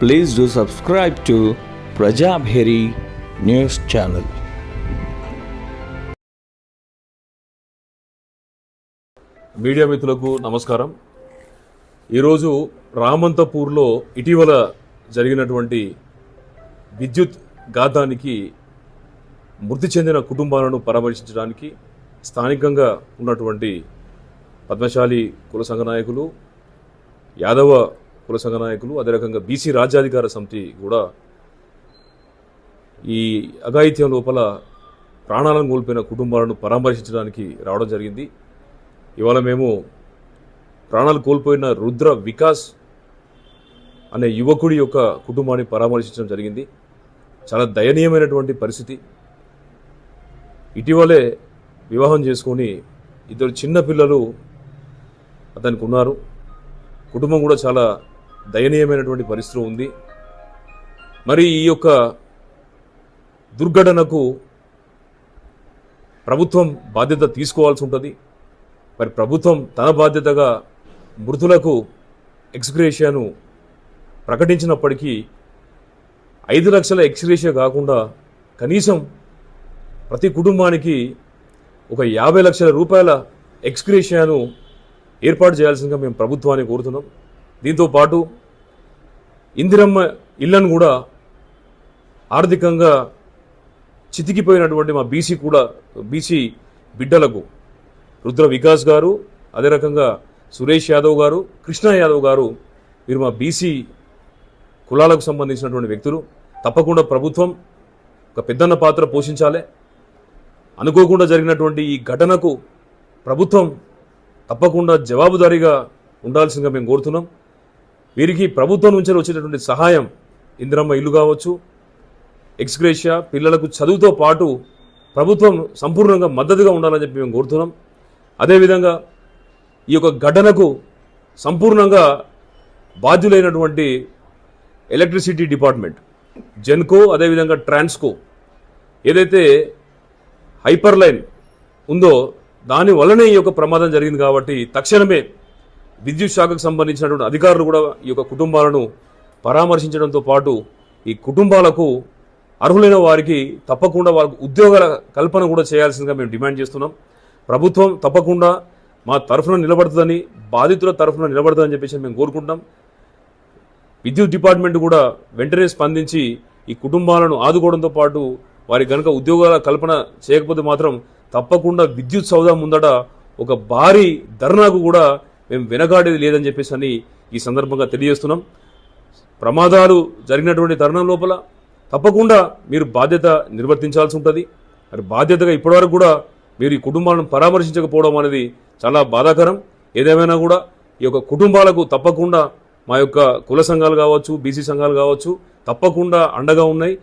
Please do subscribe to Prajabheri news channel. Media మిత్రులకు నమస్కారం. ఈరోజు రామంతపూర్లో ఇటీవల జరిగినటువంటి విద్యుత్ ఘాతానికి మృతి చెందిన కుటుంబాలను పరామర్శించడానికి స్థానికంగా ఉన్నటువంటి పద్మశాలి కుల సంఘ నాయకులు యాదవ కుల సంఘ నాయకులు అదే రకంగా బీసీ రాజ్యాధికార సమితి కూడా ఈ అఘాయిత్యం లోపల ప్రాణాలను కోల్పోయిన కుటుంబాలను పరామర్శించడానికి రావడం జరిగింది. ఇవాళ మేము ప్రాణాలు కోల్పోయిన రుద్ర వికాస్ అనే యువకుడి యొక్క కుటుంబాన్ని పరామర్శించడం జరిగింది. చాలా దయనీయమైనటువంటి పరిస్థితి. ఇటీవలే వివాహం చేసుకొని ఇద్దరు చిన్న పిల్లలు అతనికి ఉన్నారు. కుటుంబం కూడా చాలా దయనీయమైనటువంటి పరిస్థితి ఉంది. మరి ఈ యొక్క దుర్ఘటనకు ప్రభుత్వం బాధ్యత తీసుకోవాల్సి ఉంటుంది. మరి ప్రభుత్వం తన బాధ్యతగా మృతులకు ఎక్స్గ్రేషియాను ప్రకటించినప్పటికీ ఐదు లక్షల ఎక్స్గ్రేషియా కాకుండా కనీసం ప్రతి కుటుంబానికి ఒక యాభై లక్షల రూపాయల ఎక్స్గ్రేషియాను ఏర్పాటు చేయాల్సిందిగా మేము ప్రభుత్వాన్ని కోరుతున్నాం. దీంతో పాటు ఇందిరమ్మ ఇళ్ళను కూడా ఆర్థికంగా చితికిపోయినటువంటి మా బీసీ కూడా బీసీ బిడ్డలకు రుద్ర వికాస్ గారు అదే రకంగా సురేష్ యాదవ్ గారు కృష్ణ యాదవ్ గారు వీరు మా బీసీ కులాలకు సంబంధించినటువంటి వ్యక్తులు. తప్పకుండా ప్రభుత్వం ఒక పెద్దన్న పాత్ర పోషించాలి. అనుకోకుండా జరిగినటువంటి ఈ ఘటనకు ప్రభుత్వం తప్పకుండా జవాబుదారీగా ఉండాల్సిందిగా మేము కోరుతున్నాం. వీరికి ప్రభుత్వం నుంచి వచ్చేటటువంటి సహాయం ఇందిరమ్మ ఇల్లు కావచ్చు ఎక్స్గ్రేషియా పిల్లలకు చదువుతో పాటు ప్రభుత్వం సంపూర్ణంగా మద్దతుగా ఉండాలని చెప్పి మేము కోరుతున్నాం. అదేవిధంగా ఈ యొక్క ఘటనకు సంపూర్ణంగా బాధ్యులైనటువంటి ఎలక్ట్రిసిటీ డిపార్ట్మెంట్ జెన్కో అదేవిధంగా ట్రాన్స్కో ఏదైతే హైపర్ లైన్ ఉందో దాని వల్లనే ఈ యొక్క ప్రమాదం జరిగింది కాబట్టి తక్షణమే విద్యుత్ శాఖకు సంబంధించినటువంటి అధికారులు కూడా ఈ యొక్క కుటుంబాలను పరామర్శించడంతో పాటు ఈ కుటుంబాలకు అర్హులైన వారికి తప్పకుండా వాళ్ళకు ఉద్యోగాల కల్పన కూడా చేయాల్సిందిగా మేము డిమాండ్ చేస్తున్నాం. ప్రభుత్వం తప్పకుండా మా తరఫున నిలబడుతుందని బాధితుల తరఫున నిలబడుతుందని చెప్పేసి మేము కోరుకుంటున్నాం. విద్యుత్ డిపార్ట్మెంట్ కూడా వెంటనే స్పందించి ఈ కుటుంబాలను ఆదుకోవడంతో పాటు వారి కనుక ఉద్యోగాల కల్పన చేయకపోతే మాత్రం తప్పకుండా విద్యుత్ సౌదా ముందట ఒక భారీ ధర్నాకు కూడా మేము వెనకాడేది లేదని చెప్పేసి అని ఈ సందర్భంగా తెలియజేస్తున్నాం. ప్రమాదాలు జరిగినటువంటి తరుణం లోపల తప్పకుండా మీరు బాధ్యత నిర్వర్తించాల్సి ఉంటుంది. మరి బాధ్యతగా ఇప్పటివరకు కూడా మీరు ఈ కుటుంబాలను పరామర్శించకపోవడం అనేది చాలా బాధాకరం. ఏదేమైనా కూడా ఈ యొక్క కుటుంబాలకు తప్పకుండా మా యొక్క కుల సంఘాలు కావచ్చు బీసీ సంఘాలు కావచ్చు తప్పకుండా అండగా ఉన్నాయి.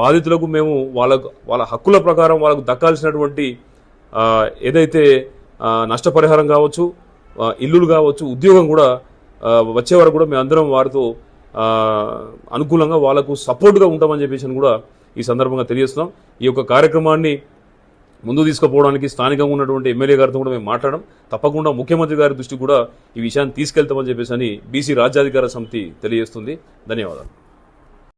బాధితులకు మేము వాళ్ళకు వాళ్ళ హక్కుల ప్రకారం వాళ్ళకు దక్కాల్సినటువంటి ఏదైతే నష్టపరిహారం కావచ్చు ఇల్లులు కావచ్చు ఉద్యోగం కూడా వచ్చే వరకు కూడా మేమందరం వారితో అనుకూలంగా వాళ్ళకు సపోర్ట్గా ఉంటామని చెప్పేసి అని కూడా ఈ సందర్భంగా తెలియజేస్తున్నాం. ఈ యొక్క కార్యక్రమాన్ని ముందు తీసుకుపోవడానికి స్థానికంగా ఉన్నటువంటి ఎమ్మెల్యే గారితో కూడా మేము మాట్లాడడం. తప్పకుండా ముఖ్యమంత్రి గారి దృష్టికి కూడా ఈ విషయాన్ని తీసుకెళ్తామని చెప్పేసి అని బీసీ రాజ్యాధికార సమితి తెలియజేస్తుంది. ధన్యవాదాలు.